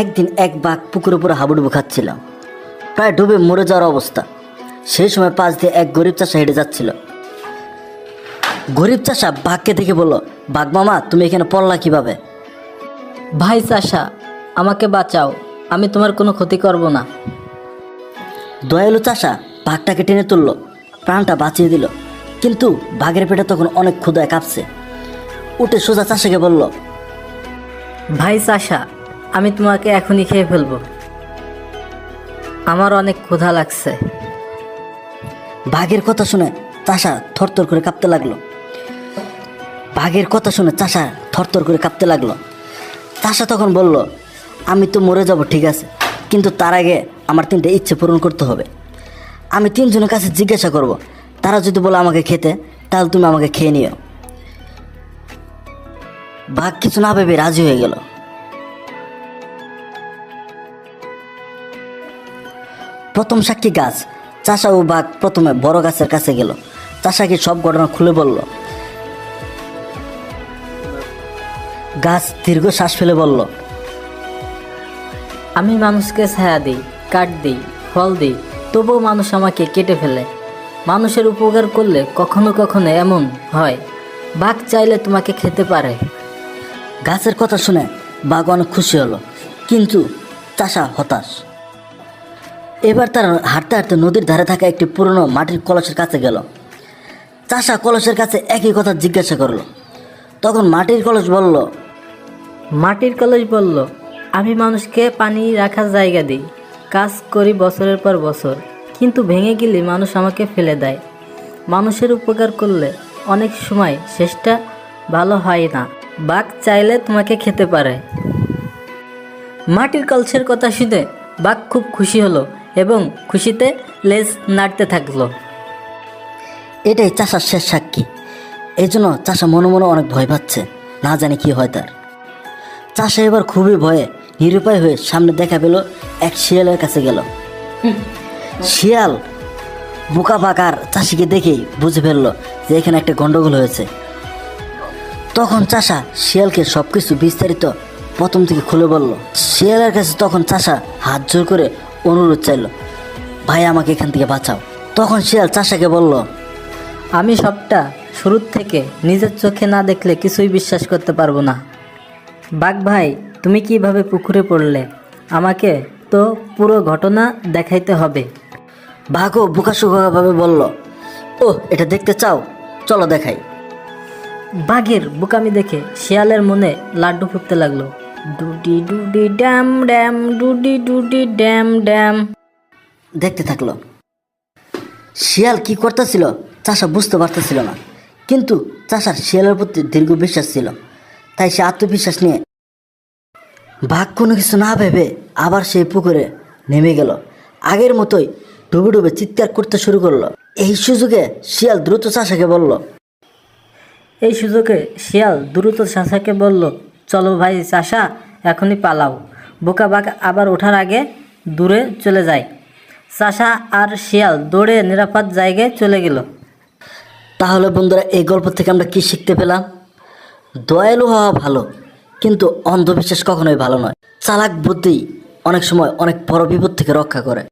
একদিন এক বাঘ পুকুরের উপরে হাবুডুবু খাচ্ছিল। প্রায় ডুবে মরে যাওয়ার অবস্থা। সেই সময় পাশ দিয়ে এক গরিব চাষা হেঁটে যাচ্ছিল। গরিব চাষা বাঘকে দেখে বলল বাঘ মামা তুমি এখানে পড়লা কীভাবে? ভাই চাষা আমাকে বাঁচাও। আমি তোমার কোনো ক্ষতি করব না। দয়ালু চাষা বাঘটাকে টেনে তুলল প্রাণটা বাঁচিয়ে দিল। কিন্তু বাঘের পেটে তখন অনেক ক্ষুদায় কাঁপছে। উঠে সোজা চাষাকে বলল ভাই চাষা আমি তোমাকে এখনই খেয়ে ফেলব। আমার অনেক ক্ষুধা লাগছে। বাঘের কথা শুনে চাষা থরথর করে কাঁপতে লাগল। বাঘের কথা শুনে চাষা থরথর করে কাঁপতে লাগল। চাষা তখন বলল, আমি তো মরে যাব, ঠিক আছে। কিন্তু তার আগে আমার তিনটে ইচ্ছে পূরণ করতে হবে। আমি তিনজনের কাছে জিজ্ঞাসা করব, তারা যদি বলে আমাকে খেতে, তাহলে তুমি আমাকে খেয়ে নিও। বাঘ কিছু না ভেবে রাজি হয়ে গেল। প্রথম সাক্ষী গাছ। চাষা ও বাঘ প্রথমে বড় গাছের কাছে গেল। চাষাকে সব ঘটনা খুলে বলল। গাছ দীর্ঘ শ্বাস ফেলে বলল আমি মানুষকে ছায়া দিই কাঠ দিই ফল দিই তবুও মানুষ আমাকে কেটে ফেলে। মানুষের উপকার করলে কখনো কখনো এমন হয় বাঘ চাইলে তোমাকে খেতে পারে। গাছের কথা শুনে বাঘ অনেক খুশি হলো কিন্তু চাষা হতাশ। এবার তারা হাঁটতে হাঁটতে নদীর ধারে থাকা একটি পুরনো মাটির কলসের কাছে গেল। চাষা কলসের কাছে একই কথা জিজ্ঞাসা করল। তখন মাটির কলস বলল, মাটির কলস বলল, আমি মানুষকে পানি রাখার জায়গা দিই, কাজ করি বছরের পর বছর, কিন্তু ভেঙে গেলে মানুষ আমাকে ফেলে দেয়। মানুষের উপকার করলে অনেক সময় শেষটা ভালো হয় না, বাঘ চাইলে তোমাকে খেতে পারে। মাটির কলসের কথা শুনে বাঘ খুব খুশি হলো। এবং খুশিতে লেজ নাড়তে থাকল। এটাই চাষার শেষ সাক্ষী। এই জন্য চাষা মনে মনে অনেক ভয় পাচ্ছে না জানি কি হয় তার। চাষা এবার খুবই ভয়ে নিরুপায় হয়ে সামনে দেখা পেল এক শিয়ালের কাছে গেল। শিয়াল বোকা বাকার চাষিকে দেখেই বুঝে ফেলল যে এখানে একটা গন্ডগোল হয়েছে। তখন চাষা শিয়ালকে সব কিছু বিস্তারিত প্রথম থেকে খুলে বলল। শিয়ালের কাছে তখন চাষা হাত জোর করে অনুরোধ চাইল, ভাই, আমাকে এখান থেকে বাঁচাও। তখন শিয়াল চাষাকে বলল, আমি সবটা শুরুর থেকে নিজের চোখে না দেখলে কিছুই বিশ্বাস করতে পারব না। বাঘ ভাই, তুমি কীভাবে পুকুরে পড়লে? আমাকে তো পুরো ঘটনা দেখাইতে হবে। বাঘও বোকাশুকাভাবে বলল ও এটা দেখতে চাও? চলো দেখাই। বাঘের বোকামি দেখে শিয়ালের মনে লাড্ডু ফুটতে লাগল। ডুডি ডুডি ড্যাম ড্যাম ডুডি ডুডি ড্যাম। ড্যাম দেখতে থাকল। শিয়াল কি করতেছিল চাষা বুঝতে পারতেছিল না। কিন্তু চাষার শিয়ালের প্রতি দীর্ঘ বিশ্বাস ছিল। তাই সে আত্মবিশ্বাস নিয়ে বাঘ কোনো কিছু না ভেবে আবার সেই পুকুরে নেমে গেল। আগের মতোই ডুবে ডুবে চিৎকার করতে শুরু করল। এই সুযোগে শিয়াল দ্রুত চাষাকে বলল এই সুযোগে শিয়াল দ্রুত চাষাকে বলল চলো ভাই চাষা, এখনই পালাও। বোকা বাঘ আবার ওঠার আগে দূরে চলে যায়। চাষা আর শিয়াল দৌড়ে নিরাপদ জায়গায় চলে গেল। তাহলে বন্ধুরা, এই গল্প থেকে আমরা কি শিখতে পেলাম? দয়ালু হওয়া ভালো, কিন্তু অন্ধবিশ্বাস কখনোই ভালো নয়। চালাক বুদ্ধি অনেক সময় অনেক বড় বিপদ থেকে রক্ষা করে।